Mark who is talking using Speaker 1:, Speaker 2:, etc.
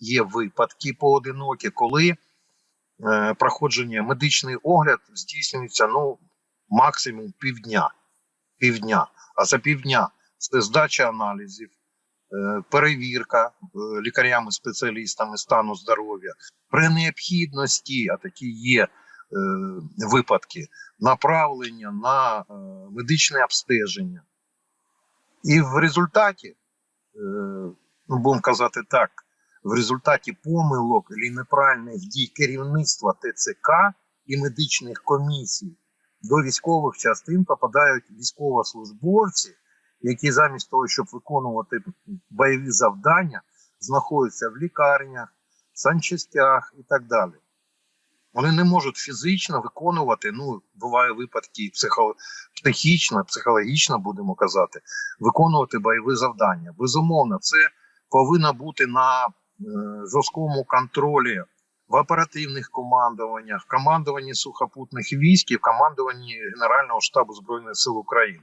Speaker 1: є випадки поодинокі, коли е, проходження медичний огляд здійснюється ну максимум півдня. Півдня. А за півдня це здача аналізів, е, перевірка е, лікарями-спеціалістами стану здоров'я. При необхідності, а такі є е, випадки, направлення на е, медичне обстеження. І в результаті, е, ну будемо казати так, в результаті помилок і неправильних дій керівництва ТЦК і медичних комісій до військових частин попадають військовослужбовці, які замість того, щоб виконувати бойові завдання, знаходяться в лікарнях, санчастях і так далі. Вони не можуть фізично виконувати, ну, буває випадки психо, психічно, психологічно, будемо казати, виконувати бойові завдання. Безумовно, це повинно бути на жорсткому контролі в оперативних командуваннях, в командуванні сухопутних військ і в командуванні Генерального штабу Збройних сил України.